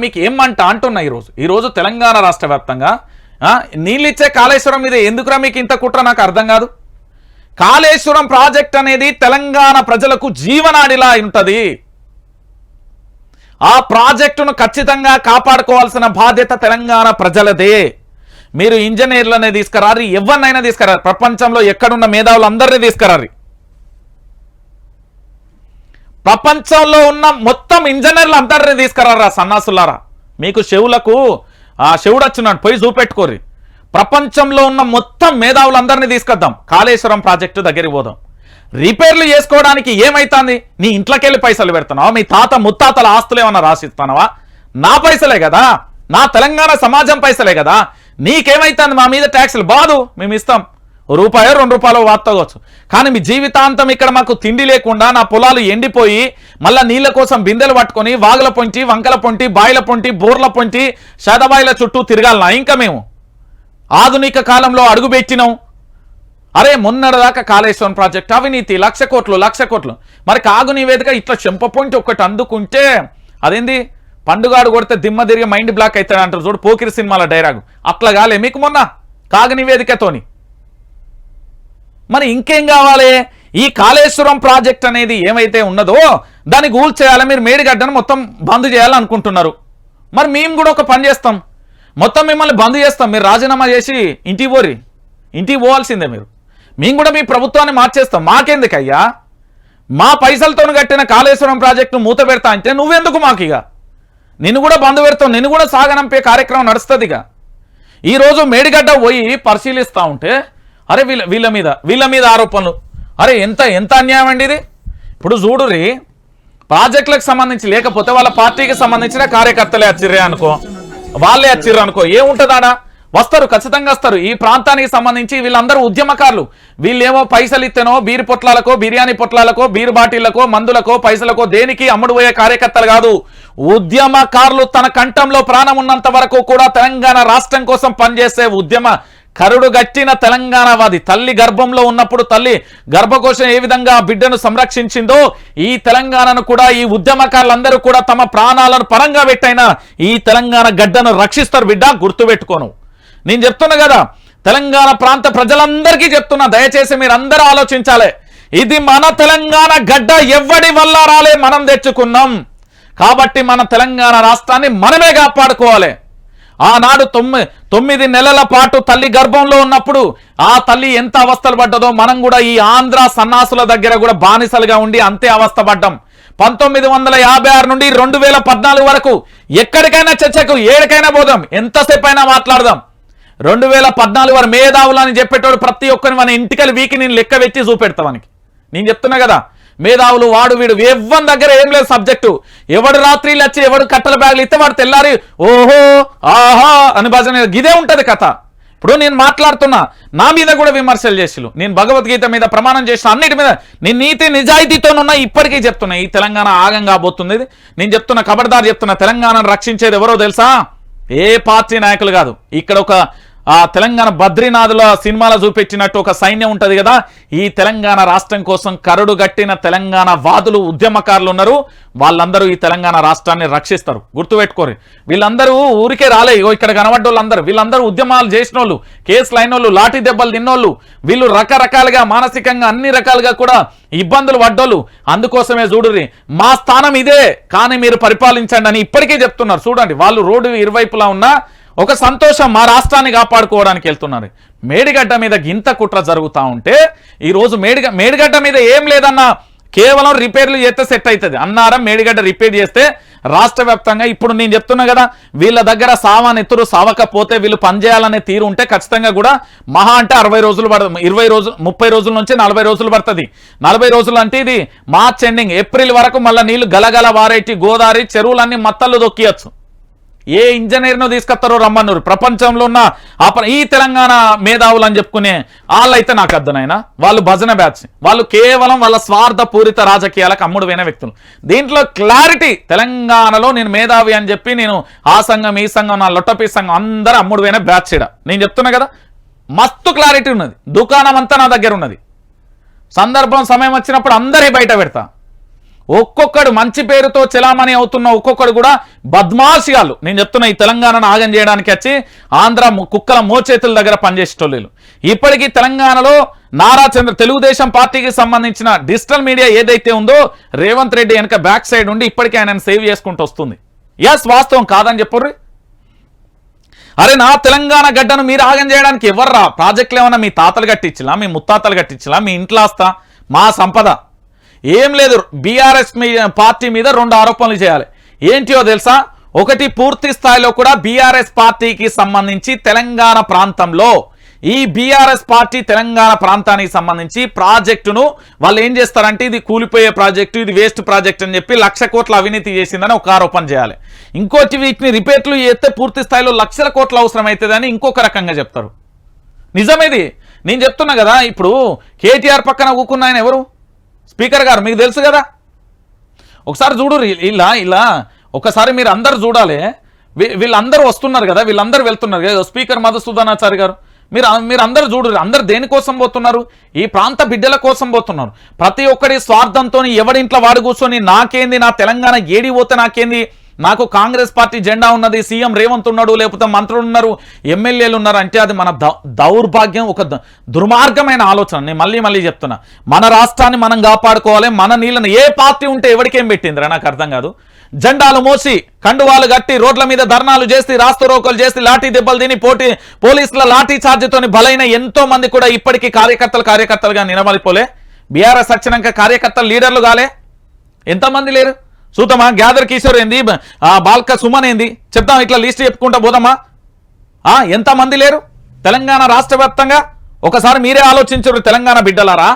మీకు ఏమంట అంటున్నా ఈరోజు? ఈరోజు తెలంగాణ రాష్ట్ర వ్యాప్తంగా నీళ్ళిచ్చే కాళేశ్వరం మీద ఎందుకురా మీకు ఇంత కుట్ర? నాకు అర్థం కాదు. కాళేశ్వరం ప్రాజెక్ట్ అనేది తెలంగాణ ప్రజలకు జీవనాడిలా ఉంటుంది. ఆ ప్రాజెక్టును ఖచ్చితంగా కాపాడుకోవాల్సిన బాధ్యత తెలంగాణ ప్రజలదే. మీరు ఇంజనీర్లనే తీసుకురారు ఎవరినైనా తీసుకురారు. ప్రపంచంలో ఎక్కడున్న మేధావులు అందరినీ తీసుకురారు. ప్రపంచంలో ఉన్న మొత్తం ఇంజనీర్లు అందరినీ తీసుకురారా సన్నాసులారా? మీకు శివులకు ఆ శివుడు వచ్చినాడు పోయి చూపెట్టుకోరి ప్రపంచంలో ఉన్న మొత్తం మేధావులందరినీ తీసుకొద్దాం. కాళేశ్వరం ప్రాజెక్టు దగ్గరికి పోదాం. రిపేర్లు చేసుకోవడానికి ఏమైతుంది? నీ ఇంట్లోకెళ్ళి పైసలు పెడుతున్నావా? మీ తాత ముత్తాతల ఆస్తులు ఏమన్నా రాసిస్తున్నావా నా పైసలే కదా? నా తెలంగాణ సమాజం పైసలే కదా? నీకేమైతుంది మా మీద ట్యాక్సులు? బాదు మేము ఇస్తాం రూపాయో రెండు రూపాయలు వార్తవచ్చు కానీ మీ జీవితాంతం ఇక్కడ మాకు తిండి లేకుండా నా పొలాలు ఎండిపోయి మళ్ళీ నీళ్ళ కోసం బిందెలు పట్టుకొని వాగుల పొంటి వంకల పొంటి బాయిల పొంటి బోర్ల పొంటి శదబాయిల చుట్టూ తిరగాలనా? ఇంకా మేము ఆధునిక కాలంలో అడుగుపెట్టినాం అరే మొన్నటిదాకా కాళేశ్వరం ప్రాజెక్ట్ అవినీతి లక్ష కోట్లు లక్ష కోట్లు. మరి కాగు నివేదిక ఇట్లా చెంప పొంటి ఒకటి అందుకుంటే అదేంది? పండుగాడు కొడితే దిమ్మ తిరిగి మైండ్ బ్లాక్ అవుతాడు అంటారు చూడు పోకిరి సినిమాల డైరాగు అట్లా కాలే మీకు మొన్న కాగ నివేదికతోని. మరి ఇంకేం కావాలి? ఈ కాళేశ్వరం ప్రాజెక్ట్ అనేది ఏమైతే ఉన్నదో దాన్ని గూల్ చేయాలి మీరు మేడిగడ్డను మొత్తం బంద్ చేయాలనుకుంటున్నారు. మరి మేము కూడా ఒక పని చేస్తాం. మొత్తం మిమ్మల్ని బంద్ చేస్తాం. మీరు రాజీనామా చేసి ఇంటికి పోరి. ఇంటికి పోవాల్సిందే మీరు. మేము కూడా మీ ప్రభుత్వాన్ని మార్చేస్తాం. మాకెందుకయ్యా? మా పైసలతో కట్టిన కాళేశ్వరం ప్రాజెక్టును మూత పెడతా అంటే నువ్వెందుకు మాకు ఇక నిన్ను కూడా బంద్ పెడతావు నిన్ను కూడా సాగనంపే కార్యక్రమం నడుస్తుంది ఇక ఈరోజు మేడిగడ్డ పోయి పరిశీలిస్తూ ఉంటే అరే వీళ్ళ వీళ్ళ మీద వీళ్ళ మీద ఆరోపణలు. అరే ఎంత ఎంత అన్యాయం అండి ఇది? ఇప్పుడు చూడురి ప్రాజెక్టులకు సంబంధించి లేకపోతే వాళ్ళ పార్టీకి సంబంధించిన కార్యకర్తలే వచ్చిర్రే అనుకో. వాళ్ళే వచ్చిర్రు అనుకో. ఏముంటుందాడా వస్తారు ఖచ్చితంగా వస్తారు. ఈ ప్రాంతానికి సంబంధించి వీళ్ళందరూ ఉద్యమకారులు. వీళ్ళేమో పైసలు ఇస్తేనో బీరు పొట్లాలకో బిర్యానీ పొట్లాలకో బీరు బాటిళ్ళకో మందులకో పైసలకో దేనికి అమ్ముడు పోయే కార్యకర్తలు కాదు. ఉద్యమకారులు తన కంఠంలో ప్రాణం ఉన్నంత వరకు కూడా తెలంగాణ రాష్ట్రం కోసం పనిచేసే ఉద్యమ కరుడు గట్టిన తెలంగాణవాది తల్లి గర్భంలో ఉన్నప్పుడు తల్లి గర్భకోశం ఏ విధంగా బిడ్డను సంరక్షించిందో ఈ తెలంగాణను కూడా ఈ ఉద్యమకారులందరూ కూడా తమ ప్రాణాలను పరంగా పెట్టైనా ఈ తెలంగాణ గడ్డను రక్షిస్తారు బిడ్డ గుర్తుపెట్టుకోను. నేను చెప్తున్నా కదా తెలంగాణ ప్రాంత ప్రజలందరికీ చెప్తున్నా దయచేసి మీరు ఆలోచించాలి. ఇది మన తెలంగాణ గడ్డ ఎవ్వడి వల్ల రాలే మనం తెచ్చుకున్నాం. కాబట్టి మన తెలంగాణ రాష్ట్రాన్ని మనమే కాపాడుకోవాలి. ఆనాడు తొమ్మిది తొమ్మిది నెలల పాటు తల్లి గర్భంలో ఉన్నప్పుడు ఆ తల్లి ఎంత అవస్థలు పడ్డదో మనం కూడా ఈ ఆంధ్ర సన్నాసుల దగ్గర కూడా బానిసలుగా ఉండి అంతే అవస్థ పడ్డాం. పంతొమ్మిది వందల యాభై ఆరు నుండి రెండు వేల పద్నాలుగు వరకు ఎక్కడికైనా చర్చకు ఏడికైనా పోదాం. ఎంతసేపు అయినా మాట్లాడదాం. రెండు వేల పద్నాలుగు వారు మేధావులు అని చెప్పేటోడు ప్రతి ఒక్కరిని మన ఇంటికలు వీకి నేను లెక్క పెట్టి చూపెడతావానికి నేను చెప్తున్నా కదా మేధావులు వాడు వీడు ఎవ్వరి దగ్గర ఏం లేదు సబ్జెక్టు ఎవడు రాత్రిలు వచ్చి ఎవడు కట్టల బ్యాగులు ఇస్తే వాడు తెల్లారి ఓహో ఆహా అని భజన ఇదే ఉంటుంది కథ. ఇప్పుడు నేను మాట్లాడుతున్నా నా మీద కూడా విమర్శలు చేసిలు నేను భగవద్గీత మీద ప్రమాణం చేసిన అన్నిటి మీద నేను నీతి నిజాయితీతోనున్నా ఇప్పటికీ చెప్తున్నా. ఈ తెలంగాణ ఆగం కాబోతుంది నేను చెప్తున్నా ఖబర్దార్ చెప్తున్నా తెలంగాణను రక్షించేది ఎవరో తెలుసా? ఏ పార్టీ నాయకులు కాదు. ఇక్కడ ఒక ఆ తెలంగాణ బద్రీనాథుల సినిమాలో చూపించినట్టు ఒక సైన్యం ఉంటుంది కదా? ఈ తెలంగాణ రాష్ట్రం కోసం కరడు గట్టిన తెలంగాణ వాదులు ఉద్యమకారులు ఉన్నారు. వాళ్ళందరూ ఈ తెలంగాణ రాష్ట్రాన్ని రక్షిస్తారు. గుర్తుపెట్టుకోరు. వీళ్ళందరూ ఊరికే రాలే. ఇగో ఇక్కడ కనబడ్డోళ్ళందరూ. వీళ్ళందరూ ఉద్యమాలు చేసిన వాళ్ళు కేసులు అయిన వాళ్ళు లాఠీ దెబ్బలు తిన్నోళ్ళు. వీళ్ళు రకరకాలుగా మానసికంగా అన్ని రకాలుగా కూడా ఇబ్బందులు పడ్డోళ్ళు. అందుకోసమే చూడుర్రి మా స్థానం ఇదే. కానీ మీరు పరిపాలించండి అని ఇప్పటికే చెప్తున్నారు. చూడండి వాళ్ళు రోడ్డు ఇరువైపులా ఉన్నా ఒక సంతోషం మా రాష్ట్రాన్ని కాపాడుకోవడానికి వెళ్తున్నారు. మేడిగడ్డ మీద గింత కుట్ర జరుగుతూ ఉంటే ఈరోజు మేడిగ మేడిగడ్డ మీద ఏం లేదన్నా కేవలం రిపేర్లు చేస్తే సెట్ అవుతుంది అన్నారం మేడిగడ్డ రిపేర్ చేస్తే రాష్ట్ర వ్యాప్తంగా ఇప్పుడు నేను చెప్తున్నా కదా వీళ్ళ దగ్గర సావానెత్తురు సావకపోతే వీళ్ళు పనిచేయాలనే తీరు ఉంటే ఖచ్చితంగా కూడా మహా అంటే అరవై రోజులు పడుతుంది ఇరవై రోజులు ముప్పై రోజుల నుంచి నలభై రోజులు పడుతుంది. నలభై రోజులు అంటే ఇది మార్చ్ ఎండింగ్ ఏప్రిల్ వరకు మళ్ళీ నీళ్ళు గలగల వారేటి గోదావరి చెరువులన్నీ మత్తళ్ళు దొక్కియచ్చు. ఏ ఇంజనీర్ను తీసుకొస్తారో రమ్మన్నారు. ప్రపంచంలో ఉన్న ఈ తెలంగాణ మేధావులు అని చెప్పుకునే వాళ్ళైతే నాకు అర్థనైనా వాళ్ళు భజన బ్యాచ్. వాళ్ళు కేవలం వాళ్ళ స్వార్థ పూరిత రాజకీయాలకు అమ్ముడు పోయిన వ్యక్తులు. దీంట్లో క్లారిటీ తెలంగాణలో నేను మేధావి అని చెప్పి నేను ఆ సంఘం ఈ సంఘం నా లొట్టపీ సంఘం అందరూ అమ్ముడు పోయిన బ్యాచ్ ఇడ నేను చెప్తున్నా కదా మస్తు క్లారిటీ ఉన్నది. దుకాణం అంతా నా దగ్గర ఉన్నది. సందర్భం సమయం వచ్చినప్పుడు అందరి బయట పెడతా. ఒక్కొక్కడు మంచి పేరుతో చెలామణి అవుతున్న ఒక్కొక్కడు కూడా బద్మాషిగాలు నేను చెప్తున్నా ఈ తెలంగాణను ఆగం చేయడానికి వచ్చి ఆంధ్ర కుక్కల మోచేతుల దగ్గర పనిచేసేటోళ్ళు. ఇప్పటికీ తెలంగాణలో నారా చంద్ర తెలుగుదేశం పార్టీకి సంబంధించిన డిజిటల్ మీడియా ఏదైతే ఉందో రేవంత్ రెడ్డి వెనక బ్యాక్ సైడ్ ఉండి ఇప్పటికీ ఆయనను సేవ్ చేసుకుంటూ వస్తుంది. ఎస్ వాస్తవం కాదని చెప్పుర్రి. అరే నా తెలంగాణ గడ్డను మీరు ఆగం చేయడానికి ఎవర్రా? ప్రాజెక్టులు ఏమన్నా మీ తాతలు కట్టించలా? మీ ముత్తాతలు కట్టించలా? మీ ఇంట్లో మా సంపద? ఏం లేదు బీఆర్ఎస్ పార్టీ మీద రెండు ఆరోపణలు చేయాలి. ఏంటియో తెలుసా? ఒకటి పూర్తి స్థాయిలో కూడా బీఆర్ఎస్ పార్టీకి సంబంధించి తెలంగాణ ప్రాంతంలో ఈ బీఆర్ఎస్ పార్టీ తెలంగాణ ప్రాంతానికి సంబంధించి ప్రాజెక్టును వాళ్ళు ఏం చేస్తారంటే ఇది కూలిపోయే ప్రాజెక్టు ఇది వేస్ట్ ప్రాజెక్ట్ అని చెప్పి లక్ష కోట్ల అవినీతి చేసిందని ఒక ఆరోపణ చేయాలి. ఇంకోటి వీటిని రిపేర్లు చేస్తే పూర్తి స్థాయిలో లక్షల కోట్ల అవసరం అవుతుందని ఇంకొక రకంగా చెప్తారు. నిజమేది? నేను చెప్తున్నా కదా ఇప్పుడు కేటీఆర్ పక్కన ఊకున్న ఆయన ఎవరు? స్పీకర్ గారు మీకు తెలుసు కదా? ఒకసారి చూడు ఇలా ఇలా. ఒకసారి మీరు అందరు చూడాలి. వీ- వీళ్ళందరూ వస్తున్నారు కదా వీళ్ళందరూ వెళ్తున్నారు కదా. స్పీకర్ మధుసూదనాచారి గారు మీరు మీరు అందరు చూడరు అందరు దేనికోసం పోతున్నారు? ఈ ప్రాంత బిడ్డల కోసం పోతున్నారు. ప్రతి ఒక్కడి స్వార్థంతో ఎవడింట్లో వాడు కూర్చొని నాకేంది నా తెలంగాణ ఏడి పోతే నాకేంది? నాకు కాంగ్రెస్ పార్టీ జెండా ఉన్నది సీఎం రేవంత్ ఉన్నాడు లేకపోతే మంత్రులు ఉన్నారు ఎమ్మెల్యేలు ఉన్నారు అంటే అది మన దౌ- దౌర్భాగ్యం ఒక ద- దుర్మార్గమైన ఆలోచన. నేను మళ్ళీ మళ్ళీ చెప్తున్నా. మన రాష్ట్రాన్ని మనం కాపాడుకోవాలి మన నీళ్ళని ఏ పార్టీ ఉంటే ఎవరికేం పెట్టిందిరా? నాకు అర్థం కాదు. జెండాలు మోసి కండువాలు కట్టి రోడ్ల మీద ధర్నాలు చేసి రాస్తరోకలు చేసి లాఠీ దెబ్బలు తిని పోటీ పోలీసుల లాఠీ ఛార్జీతోని బలైన ఎంతో మంది కూడా ఇప్పటికీ కార్యకర్తలు కార్యకర్తలుగా నిలబడిపోలే. బీఆర్ఎస్ వచ్చినాక కార్యకర్తలు లీడర్లు కాలే. ఎంతమంది లేరు? చూద్దామా? గ్యాదర్ కిషోర్ ఏంది? ఆ బాల్క సుమన్ ఏంది? చెప్తాం ఇట్లా లిస్ట్ చెప్పుకుంటా పోదామా? ఆ ఎంతమంది లేరు? తెలంగాణ రాష్ట్ర వ్యాప్తంగా? ఒకసారి మీరే ఆలోచించరు తెలంగాణ బిడ్డలారా?